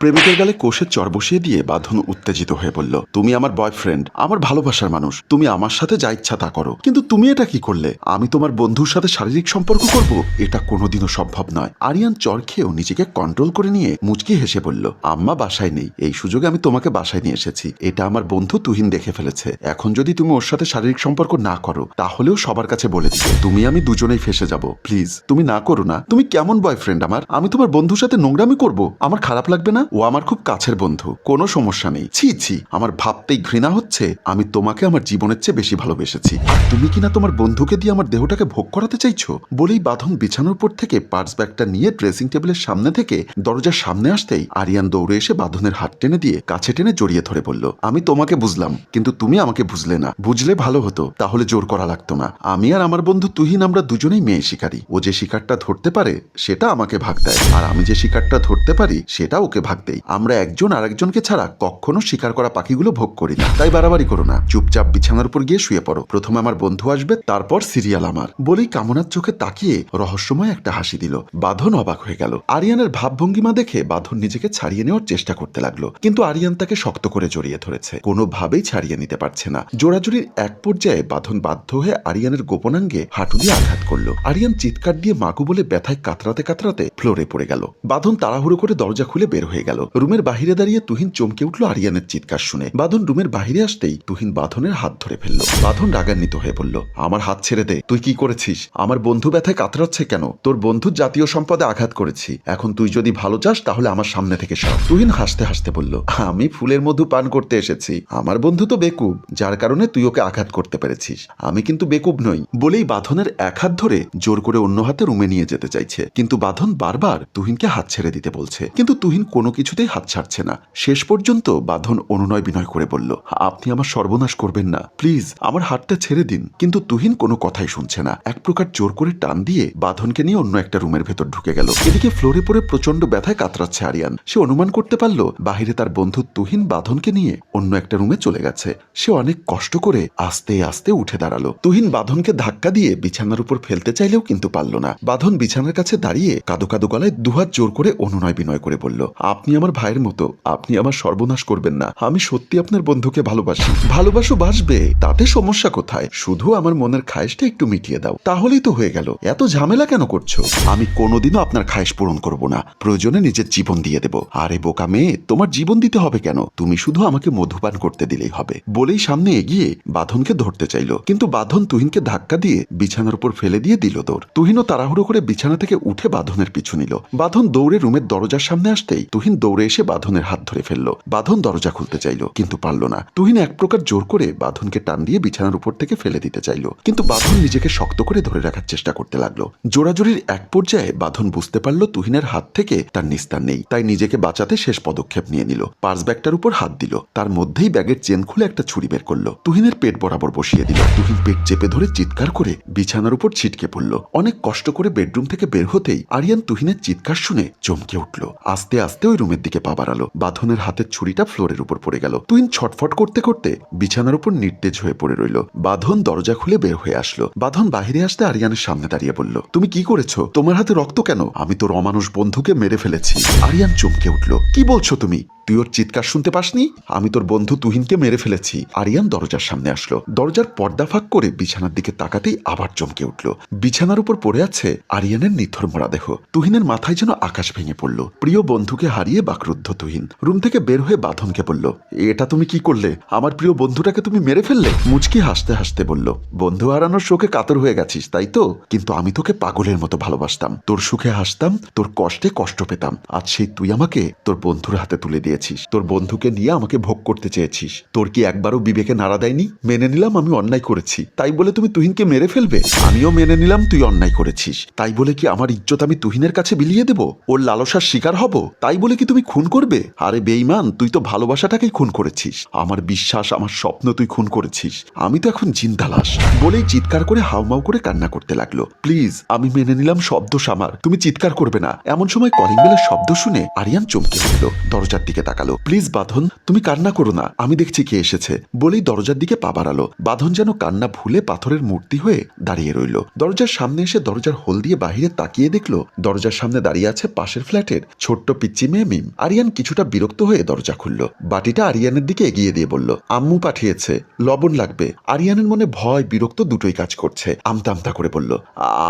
প্রেমিকের গালে কোষের চর বসিয়ে দিয়ে বাঁধন উত্তেজিত হয়ে বলল, তুমি আমার বয়ফ্রেন্ড আমার ভালোবাসার মানুষ। তুমি আমার সাথে যা ইচ্ছা তা করো। কিন্তু তুমি এটা কি করলে? আমি তোমার বন্ধুর সাথে শারীরিক সম্পর্ক করব? এটা কোনোদিনও সম্ভব নয়। আরিয়ান চর খেয়েও নিজেকে কন্ট্রোল করে নিয়ে মুচকি হেসে বলল, আম্মা বাসায় নেই। এই সুযোগে আমি তোমাকে বাসায় নিয়ে এসেছি। এটা আমার বন্ধু তুহিন দেখে ফেলেছে। এখন যদি তুমি ওর সাথে শারীরিক সম্পর্ক না করো, তাহলেও সবার কাছে বলে দিবে, তুমি আমি দুজনেই ফেসে যাব। প্লিজ, তুমি না করো না। তুমি কেমন বয়ফ্রেন্ড আমার? আমি তোমার বন্ধুর সাথে নোংরামি করব। আমার খারাপ লাগবে না? ও আমার খুব কাছের বন্ধু, কোনো সমস্যা নেই। ছি ছি, আমার ভাবতেই ঘৃণা হচ্ছে, আমি তোমাকে আমার জীবনের চেয়ে বেশি ভালোবেসেছি। তুমি কিনা তোমার বন্ধুকে দিয়ে আমার দেহটাকে ভোগ করাতে চাইছো? বলেই বাঁধন বিছানোর উপর থেকে পার্স ব্যাগটা নিয়ে ড্রেসিং টেবিলের সামনে থেকে দরজার সামনে আসতেই আরিয়ান দৌড়ে এসে বাঁধনের হাত টেনে দিয়ে কাছে টেনে জড়িয়ে ধরে বলল, আমি তোমাকে বুঝলাম, কিন্তু তুমি আমাকে বুঝলে না। বুঝলে ভালো হতো, তাহলে জোর করা লাগতো না। আমি আর আমার বন্ধু তুহিন আমরা দুজনেই মেয়ে শিকারী। ও যে শিকারটা ধরতে পারে, সেটা আমাকে ভাগ দেয়। আর আমি যে শিকারটা ধরতে পারি, সেটা ওকে ভাগ দেই আমরা একজন আরেকজনকে ছাড়া কখনো শিকার করা পাখিগুলো ভোগ করি না। তাই বাড়াবাড়ি করো না। চুপচাপ বিছানার উপর গিয়ে শুয়ে পড়ো। প্রথমে আমার বন্ধু আসবে, তারপর সিরিয়াল আমার। বলেই কামনার চোখে তাকিয়ে রহস্যময় একটা হাসি দিল। বাঁধন অবাক হয়ে গেল। আরিয়ানের ভাবভঙ্গিমা দেখে বাঁধন নিজেকে ছাড়িয়ে নেওয়ার চেষ্টা করতে লাগল। কিন্তু আরিয়ান তাকে শক্ত করে জড়িয়ে ধরেছে। কোনোভাবেই ছাড়িয়ে নিতে পারছে না। জোড়াজুড়ির এক পর্যায়ে বাঁধন বাধ্য হয়ে আরিয়ানের গোপনাঙ্গে হাঁটু দিয়ে আঘাত করল। আরিয়ান চিৎকার দিয়ে মাকু বলে ব্যথায় কাতরাতে কাতরাতে ফ্লোরে পড়ে গেল। বাঁধন তাড়াহুড়ো করে দরজা খুলে বের হয়ে গেল। রুমের বাহিরে দাঁড়িয়ে তুহিন চমকে উঠল আরিয়ানের চিৎকার শুনে। বাঁধন রুমের বাহিরে আসতেই তুহিন বাঁধনের হাত ধরে ফেলল। বাঁধন রাগান্বিত হয়ে বলল, আমার হাত ছেড়ে দে, তুই কি করেছিস? আমার বন্ধু ব্যথায় কাতরাচ্ছে কেন? তোর বন্ধুর জাতীয় সম্পদে আঘাত করেছি। এখন তুই যদি ভালো চাস, তাহলে আমার সামনে থেকে সর। তুহিন হাসতে হাসতে বলল, আমি ফুলের মধু পান করতে এসেছি। আমার বন্ধু তো বেকুব, যার কারণে তুই ওকে আঘাত করতে পেরেছিস। আমি কিন্তু বেকুব নই। বলেই বাঁধনের এক হাত ধরে জোর করে অন্য হাতে রুমে নিয়ে যেতে চাইছে। কিন্তু বাঁধন বারবার তুহিনকে হাত ছেড়ে দিতে বলছে। কিন্তু তুহিন কোনো কিছুতেই হাত ছাড়ছে না। শেষ পর্যন্ত বাঁধন অনুনয় বিনয় করে বলল, আপনি আমার সর্বনাশ করবেন না। প্লিজ, আমার হাতটা ছেড়ে দিন। কিন্তু তুহিন কোনো কথাই শুনছে না। এক প্রকার জোর করে টান দিয়ে বাঁধনকে নিয়ে অন্য একটা রুমের ভেতর ঢুকে গেল। এদিকে ফ্লোরে পড়ে প্রচণ্ড ব্যথায় কাতরাচ্ছে আরিয়ান। সে অনুমান করতে পারল, বাহিরে তার বন্ধু তুহিন বাঁধনকে নিয়ে অন্য একটা রুমে চলে গেছে। সে অনেক কষ্ট করে আস্তে আস্তে উঠে দাঁড়াল। তুহিন বাঁধনকে ধাক্কা দিয়ে বিছানার উপর ফেলতে চাইলেও কিন্তু পারল না। বাঁধন বিছানার কাছে দাঁড়িয়ে কাদো কাদো গলায় দুহাত জোর করে অনুনয় বিনয় করে বলল, আপনি আমার ভাইয়ের মতো। আপনি আমার সর্বনাশ করবেন না। আমি সত্যি আপনার বন্ধুকে ভালোবাসি। ভালোবাসো বাসবে। তাতে সমস্যা কোথায়? শুধু আমার মনের খায়েশটা একটু মিটিয়ে দাও। তাহলেই তো হয়ে গেল। এত ঝামেলা কেন করছ? আমি কোনোদিনও আপনার খায়েশ পূরণ করব না। প্রয়োজনে নিজের জীবন দিয়ে দেব। আরে বোকা মেয়ে, তোমার জীবন দিতে হবে কেন? তুমি শুধু আমাকে মধুপান করতে দিলেই হবে। বলেই সামনে এগিয়ে বাঁধনকে ধরতে চাইল। কিন্তু বাঁধন তুহিনকে ধাক্কা দিয়ে বিছানার উপর ফেলে দিয়ে দিল দৌড়। তুহিনও তাড়াহুড়ো করে বিছানা থেকে উঠে বাঁধনের পিছু নিল। বাঁধন দৌড়ে রুমের দরজার সামনে আসতেই তুহিন দৌড়ে এসে বাঁধনের হাত ধরে ফেলল। বাঁধন দরজা খুলতে চাইল, কিন্তু পারল না। তুহিন এক প্রকার জোর করে বাঁধনকে টান দিয়ে বিছানার উপর থেকে ফেলে দিতে চাইল। কিন্তু বাঁধন নিজেকে শক্ত করে ধরে রাখার চেষ্টা করতে লাগল। জোড়াজোড়ির এক পর্যায়ে বাঁধন বুঝতে পারল তুহিনের হাত থেকে তার নিস্তার নেই, তাই নিজেকে বাঁচাতে শেষ পদক্ষেপ নিয়ে নিল। পার্স ব্যাগটার উপর হাত দিল। তার মধ্যেই ব্যাগের চেন খুলে একটা ছুরি বের করল। তুহিনের পেট বরাবর বসিয়ে দিল। তুহিন পেট চেপে ধরে চিৎকার করে বিছানার উপর ছিটকে পড়ল। অনেক কষ্ট করে বেডরুম থেকে বের হতেই আরিয়ান তুহিনের চিৎকার শুনে চমকে উঠল। আস্তে আস্তে ওই রুমের দিকে পা বাড়ালো। বাঁধনের হাতের ছুরিটা ফ্লোরের উপর পড়ে গেল। তুইন ছটফট করতে করতে বিছানার উপর নির্দেজ হয়ে পড়ে রইল। বাঁধন দরজা খুলে বের হয়ে আসলো। বাঁধন বাহিরে আসতে আরিয়ানের সামনে দাঁড়িয়ে বলল, তুমি কি করেছ? তোমার হাতে রক্ত কেন? আমি তোর অমানুষ বন্ধুকে মেরে ফেলেছি। আরিয়ান চমকে উঠল, কি বলছো তুমি? তুই ওর চিৎকার শুনতে পাসনি? আমি তোর বন্ধু তুহিনকে মেরে ফেলেছি। আরিয়ান দরজার সামনে আসলো। দরজার পর্দা ফাঁক করে বিছানার দিকে তাকাতেই আবার চমকে উঠল। বিছানার উপর পড়ে আছে আরিয়ানের নিথর মরা দেহ। তুহিনের মাথায় যেন আকাশ ভেঙে পড়ল। প্রিয় বন্ধুকে হারিয়ে বাকরুদ্ধ তুহিন। রুম থেকে বের হয়ে বাঁধনকে বলল, এটা তুমি কি করলে? আমার প্রিয় বন্ধুটাকে তুমি মেরে ফেললে? মুচকি হাসতে হাসতে বলল, বন্ধু হারানোর শোকে কাতর হয়ে গেছিস, তাই তো? কিন্তু আমি তোকে পাগলের মতো ভালোবাসতাম। তোর সুখে হাসতাম, তোর কষ্টে কষ্ট পেতাম। আজ সেই তুই আমাকে তোর বন্ধুর হাতে তুলে দিয়েছিস। তোর বন্ধুকে নিয়ে আমাকে ভোগ করতে চেয়েছিস। তোর কি একবারও বিবেকে নাড়া দেয়নি? মেনে নিলাম আমি অন্যায় করেছি। তাই বলে তুমি তুহিনকে মেরে ফেলবে? আমিও মেনে নিলাম তুই অন্যায় করেছিস। তাই বলে কি আমার ইজ্জত আমি তুহিনের কাছে বিলিয়ে দেব? ওর লালসার শিকার হব? তাই বলে কি তুমি খুন করবে? আরে বেইমান তুই তো ভালোবাসাটাকেই খুন করেছিস। আমার বিশ্বাস, আমার স্বপ্ন তুই খুন করেছিস। আমি তো এখন জিন্দা লাশ বলেই চিৎকার করে হাউমাউ করে কান্না করতে লাগল। প্লিজ, আমি মেনে নিলাম শব্দ সামার। তুমি চিৎকার করবে না। এমন সময় কলিং বেলের শব্দ শুনে আরিয়ান চমকে উঠল। দরজার দিকে তাকালো। প্লিজ, বাঁধন, তুমি কান্না করো না, আমি দেখছি কে এসেছে। বলেই দরজার দিকে পা বাড়ালো। বাঁধন যেন কান্না ভুলে পাথরের মূর্তি হয়ে দাঁড়িয়ে রইল। দরজার সামনে এসে দরজার হোল দিয়ে বাহিরে তাকিয়ে দেখল, দরজার সামনে দাঁড়িয়ে আছে পাশের ফ্ল্যাটের ছোট্ট পিচ্চি মেয়ে মিম। আরিয়ান কিছুটা বিরক্ত হয়ে দরজা খুলল। বাটিটা আরিয়ানের দিকে এগিয়ে দিয়ে বলল, আম্মু পাঠিয়েছে, লবণ লাগবে। আরিয়ানের মনে ভয়, বিরক্ত দুটোই কাজ করছে। আমতা আমতা করে বলল,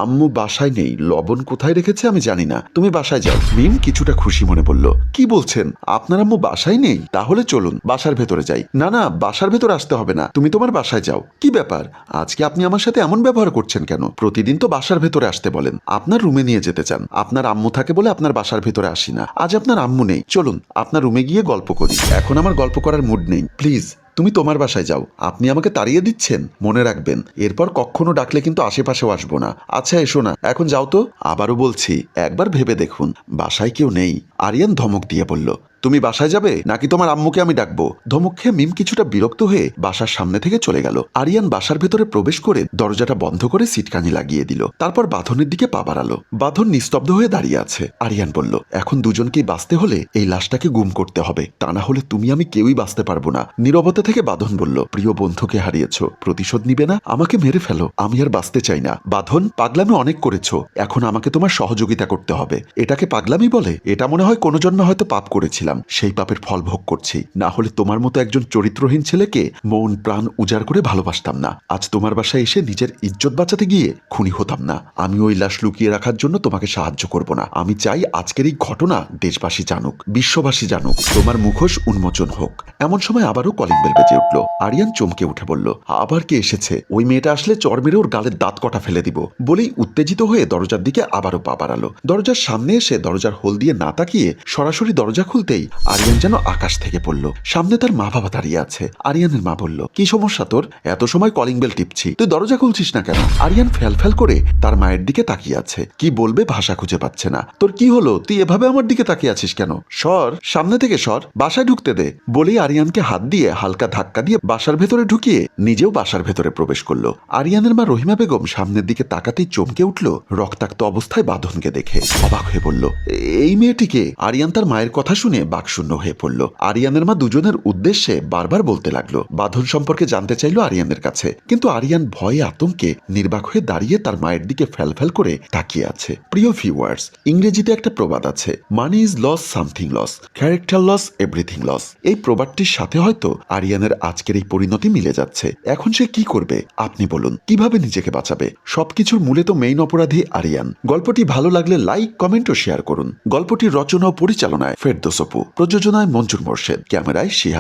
আম্মু বাসায় নেই, লবণ কোথায় রেখেছে আমি জানি না। তুমি বাসায় যাও। মিম কিছুটা খুশি মনে বলল, কি বলছেন? আপনার আম্মু বাসায় নেই? তাহলে চলুন, বাসার ভেতরে যাই। না না, বাসার ভেতরে আসতে হবে না। তুমি তোমার বাসায় যাও। কি ব্যাপার? আজকে আপনি আমার সাথে এমন ব্যবহার করছেন কেন? প্রতিদিন তো বাসার ভেতরে আসতে বলেন। আপনার রুমে নিয়ে যেতে চান। আপনার আম্মু থাকে বলে আপনার বাসার ভেতরে আসি না। আজ আপনার আম্মু নেই। চলুন, আপনার রুমে গিয়ে গল্প করি। এখন আমার গল্প করার মুড নেই। প্লিজ, তুমি তোমার বাসায় যাও। আপনি আমাকে তাড়িয়ে দিচ্ছেন? মনে রাখবেন। এরপর কখনো ডাকলে কিন্তু আশেপাশেও আসব না। আচ্ছা এসো না। এখন যাও তো। আবারও বলছি, একবার ভেবে দেখুন। বাসায় কেউ নেই। আরিয়ান ধমক দিয়ে বলল, তুমি বাসায় যাবে? নাকি তোমার আম্মুকে আমি ডাকবো? ধমক খেয়ে মিম কিছুটা বিরক্ত হয়ে বাসার সামনে থেকে চলে গেল। আরিয়ান বাসার ভেতরে প্রবেশ করে দরজাটা বন্ধ করে সিটকানি লাগিয়ে দিল। তারপর বাঁধনের দিকে পা বাড়ালো। বাঁধন নিস্তব্ধ হয়ে দাঁড়িয়ে আছে। আরিয়ান বলল, এখন দুজনকেই বাঁচতে হলে এই লাশটাকে গুম করতে হবে। তা না হলে তুমি আমি কেউই বাঁচতে পারব না। নীরবতা থেকে বাঁধন বলল, প্রিয় বন্ধুকে হারিয়েছ। প্রতিশোধ নিবে না? আমাকে মেরে ফেলো। আমি আর বাঁচতে চাই না। বাঁধন, পাগলামি অনেক করেছ। এখন আমাকে তোমার সহযোগিতা করতে হবে। এটাকে পাগলামি বলে? এটা মনে হয় কোনো জন্য হয়তো পাপ করেছিলাম। সেই পাপের ফল ভোগ করছি। না হলে তোমার মতো একজন চরিত্রহীন ছেলেকে মন প্রাণ উজাড় করে ভালোবাসতাম না। আজ তোমার বাসায় এসে নিজের ইজ্জত বাঁচাতে গিয়ে খুনি হতাম না। আমি ওই লাশ লুকিয়ে রাখার জন্য তোমাকে সাহায্য করব না। আমি চাই আজকের এই ঘটনা দেশবাসী জানুক, বিশ্ববাসী জানুক। তোমার মুখোশ উন্মোচন হোক। এমন সময় আবারও কলিং বেল বেজে উঠল। আরিয়ান চমকে উঠে বলল, আবার কে এসেছে? ওই মেয়েটা আসলে চর মেরে ওর গালের দাঁত কটা ফেলে দিব। বলেই উত্তেজিত হয়ে দরজার দিকে আবারও পা বাড়ালো। দরজার সামনে এসে দরজার হোল দিয়ে না তাকিয়ে সরাসরি দরজা খুলতেই আরিয়ান যেন আকাশ থেকে পড়ল। সামনে তার মা বাবা দাঁড়িয়ে আছে। আরিয়ানের মা বলল, কি সমস্যা তোর? এত সময় কলিং বেল টিপছি। তুই দরজা খুলছিস না কেন? আরিয়ান ফ্যাল ফ্যাল করে তার মায়ের দিকে তাকিয়ে আছে। কি বলবে ভাষা খুঁজে পাচ্ছে না। তোর কি হলো? তুই এভাবে আমার দিকে তাকিয়ে আছিস কেন? সর, সামনে থেকে সর, বাসায় ঢুকতে দে। বলেই আরিয়ানকে হাত দিয়ে হালকা ধাক্কা দিয়ে বাসার ভেতরে ঢুকিয়ে নিজেও বাসার ভেতরে প্রবেশ করল। আরিয়ানের মা রহিমা বেগম সামনের দিকে তাকাতেই চমকে উঠল, রক্তাক্ত অবস্থায় বাঁধনকে দেখে। অবাক হয়ে বলল এই মেয়েটিকে আরিয়ান তার মায়ের কথা শুনে বাকশূন্য হয়ে পড়ল। আরিয়ানের মা দুজনের উদ্দেশ্যে বারবার বলতে লাগল। বাঁধন সম্পর্কে জানতে চাইলো আরিয়ানের কাছে। কিন্তু আরিয়ান ভয়ে আতঙ্কে নির্বাক হয়ে দাঁড়িয়ে তার মায়ের দিকে ফ্যাল করে তাকিয়ে আছে। প্রিয় ভিউয়ার্স ইংরেজিতে একটা প্রবাদ আছে money is loss something loss character loss everything loss এই প্রবাদটির সাথে হয়তো আরিয়ানের আজকের এই পরিণতি মিলে যাচ্ছে। এখন সে কি করবে? আপনি বলুন, কীভাবে নিজেকে বাঁচাবে? সবকিছুর মূলে তো মেইন অপরাধী আরিয়ান। গল্পটি ভালো লাগলে লাইক কমেন্ট ও শেয়ার করুন। গল্পটির রচনা ও পরিচালনায় ফেরদোসপু প্রযোজনায় মঞ্জুর মোর্শেদ। ক্যামেরায় শিহাব।